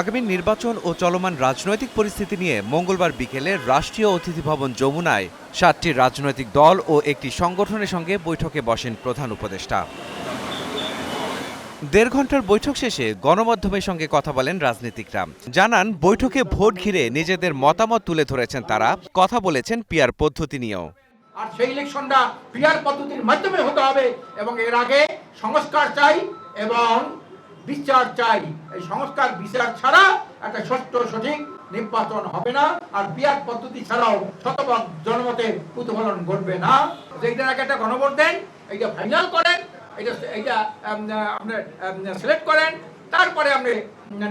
আগামী নির্বাচন ও চলমান রাজনৈতিক পরিস্থিতি নিয়ে মঙ্গলবার বিকেলে রাষ্ট্রীয় অতিথি ভবন যমুনায় সাতটি রাজনৈতিক দল ও একটি সংগঠনের সঙ্গে বৈঠকে বসেন প্রধান উপদেষ্টা। দেড় ঘণ্টার বৈঠক শেষে গণমাধ্যমের সঙ্গে কথা বলেন রাজনীতিকরা। জানান, বৈঠকে ভোট ঘিরে নিজেদের মতামত তুলে ধরেছেন তারা, কথা বলেছেন পিয়ার পদ্ধতি নিয়েও। আর সেই ইলেকশনটা পিয়ার পদ্ধতির মাধ্যমে হতে হবে এবং এর আগে সংস্কার চাই এবং বিচার চাই। এই সংস্কার, বিচার ছাড়া একটা সত্য সঠিক নির্বাচন হবে না। আর পিয়ার পদ্ধতি ছাড়াও শতভাগ জনমতে প্রতিফলন ঘটবে না। এইটার আগে একটা গণভোট দেন, এইটা ফাইনাল করেন, এইটা এইটা আপনার সিলেক্ট করেন, তারপরে আপনি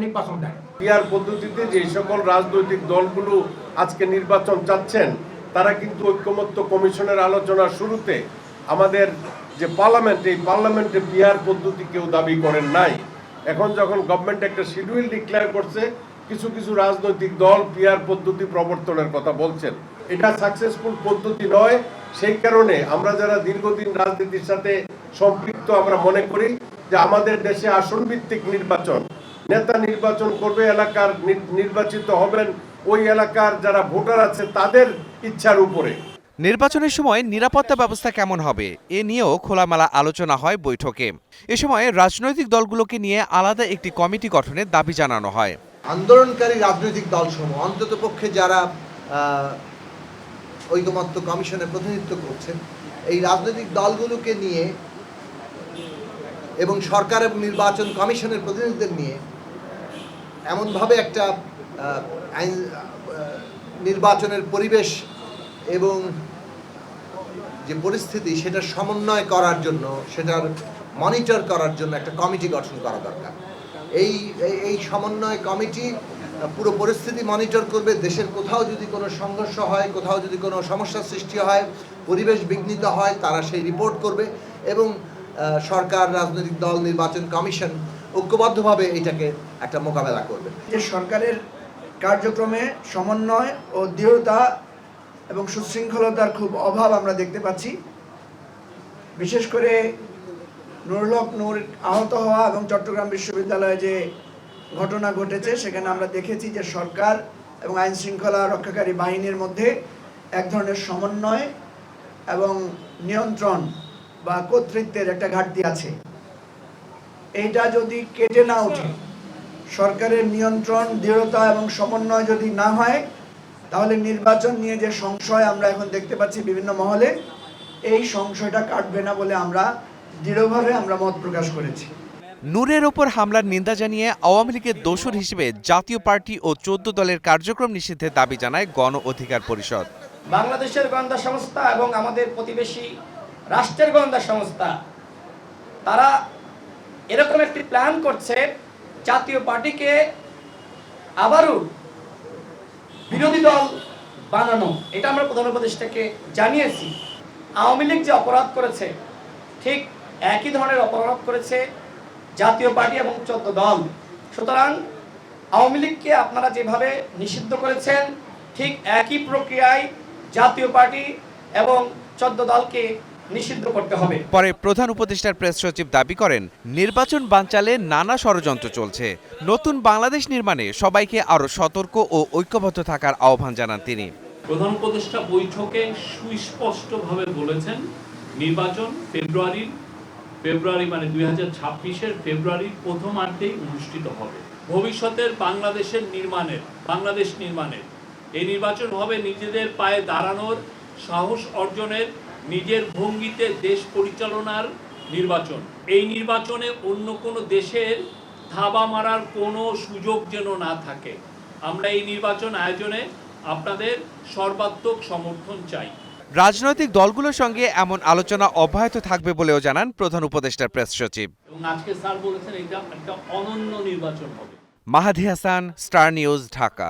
নির্বাচন দেন। পিয়ার পদ্ধতিতে যে সকল রাজনৈতিক দলগুলো আজকে নির্বাচন চাচ্ছেন, তারা কিন্তু ঐক্যমত্য কমিশনের আলোচনার শুরুতে আমাদের যে পার্লামেন্ট, এই পার্লামেন্টে পিয়ার পদ্ধতি কেউ দাবি করেন নাই। এখন যখন গভর্নমেন্ট একটা শিডিউল ডিক্লেয়ার করছে, কিছু কিছু রাজনৈতিক দল পিয়ার পদ্ধতি প্রবর্তনের কথা বলছেন। এটা সাকসেসফুল পদ্ধতি নয়, সেই কারণে আমরা যারা দীর্ঘদিন রাজনীতির সাথে সম্পৃক্ত, আমরা মনে করি যে আমাদের দেশে আসন ভিত্তিক নির্বাচন, নেতা নির্বাচন করবে, এলাকার নির্বাচিত হবেন, ওই এলাকার যারা ভোটার আছে, তাদের ইচ্ছার উপরে। নির্বাচনের সময় নিরাপত্তা ব্যবস্থা কেমন হবে? এ নিয়েও খোলামেলা আলোচনা হয় বৈঠকে। এ সময় রাজনৈতিক দলগুলোকে নিয়ে আলাদা একটি কমিটি গঠনের দাবি জানানো হয়। আন্দোলনকারী রাজনৈতিক দলসমূহ অন্ততপক্ষে যারা আহ, ঐকমত্য কমিশনের প্রতিনিধিত্ব করছেন এই রাজনৈতিক দলগুলোকে নিয়ে এবং সরকার এবং নির্বাচন কমিশনের প্রতিনিধিদের নিয়ে এমনভাবে একটা নির্বাচনের পরিবেশ এবং যে পরিস্থিতি সেটা সমন্বয় করার জন্য, সেটার মনিটর করার জন্য একটা কমিটি গঠন করা দরকার। এই, এই- সমন্বয় কমিটি পুরো পরিস্থিতি মনিটর করবে, দেশের কোথাও যদি কোনো সংঘর্ষ হয়, কোথাও যদি কোনো সমস্যার সৃষ্টি হয়, পরিবেশ বিঘ্নিত হয়, তারা সেই রিপোর্ট করবে এবং সরকার, রাজনৈতিক দল, নির্বাচন কমিশন ঐক্যবদ্ধভাবে এটাকে একটা মোকাবেলা করবে। যে সরকারের কার্যক্রমে সমন্বয় ও দৃঢ়তা এবং সুশৃঙ্খলতার খুব অভাব আমরা দেখতে পাচ্ছি। বিশেষ করে নুরুল হক নূর আহত হওয়া এবং চট্টগ্রাম বিশ্ববিদ্যালয়ে যে ঘটনা ঘটেছে, সেখানে আমরা দেখেছি যে সরকার এবং আইন শৃঙ্খলা রক্ষাকারী বাহিনীর মধ্যে এক ধরনের সমন্বয় এবং নিয়ন্ত্রণ বা কর্তৃত্বের একটা ঘাটতি আছে। এইটা যদি কেটে না ওঠে, সরকারের নিয়ন্ত্রণ, দৃঢ়তা এবং সমন্বয় যদি না হয় তাহলে নির্বাচন নিয়ে যে সংশয় আমরা এখন দেখতে পাচ্ছি বিভিন্ন মহলে এই সংশয়টা কাটবে না বলে আমরা দৃঢ়ভাবে আমরা মত প্রকাশ করেছি। নূরের ওপর হামলার নিন্দা জানিয়ে আওয়ামী লীগের দোসর হিসেবে জাতীয় পার্টি ও চোদ্দ দলের কার্যক্রম নিষিদ্ধের দাবি জানায় গণ অধিকার পরিষদ। বাংলাদেশের গোয়েন্দা সংস্থা এবং আমাদের প্রতিবেশী রাষ্ট্রের গোয়েন্দা সংস্থা তারা এরকম একটি প্ল্যান করছে জাতীয় পার্টিকে আবারও বিরোধী দল বানানো, এটা আমরা প্রধান উপদেষ্টাকে জানিয়েছি। আওয়ামী লীগ যে অপরাধ করেছে, ঠিক একই ধরনের অপরাধ করেছে জাতীয় পার্টি এবং চোদ্দ দল। সুতরাং আওয়ামী লীগকে আপনারা যেভাবে নিষিদ্ধ করেছেন, ঠিক একই প্রক্রিয়ায় জাতীয় পার্টি এবং চোদ্দ দলকে নিষিদ্ধ করতে হবে। পরে প্রধান উপদেষ্টার প্রেস সচিব দাবি করেন নির্বাচন বানচালে নানা ষড়যন্ত্র চলছে। নতুন বাংলাদেশ নির্মাণে সবাইকে আরও সতর্ক ও ঐক্যবদ্ধ থাকার আহ্বান জানান তিনি। প্রধান উপদেষ্টা বৈঠকে সুস্পষ্টভাবে বলেছেন নির্বাচন ফেব্রুয়ারির ফেব্রুয়ারি মানে দুই হাজার ছাব্বিশের ফেব্রুয়ারির প্রথমার্ধেই অনুষ্ঠিত হবে। ভবিষ্যতের বাংলাদেশের নির্মাণের বাংলাদেশ নির্মাণের। এই নির্বাচন হবে নিজেদের পায়ে দাঁড়ানোর সাহস অর্জনের নিজের ভঙ্গিতে দেশ পরিচালনার নির্বাচন। এই নির্বাচনে অন্য কোনো দেশের থাবা মারার কোনো সুযোগ যেন না থাকে। আমরা এই নির্বাচন আয়োজনে আপনাদের সর্বাত্মক সমর্থন চাই। রাজনৈতিক দলগুলোর সঙ্গে এমন আলোচনা অব্যাহত থাকবে বলেও জানান প্রধান উপদেষ্টার প্রেস সচিব। এবং আজকে স্যার বলেছেন এটা একটা অনন্য নির্বাচন হবে। Mahadi Hasan Star News Dhaka.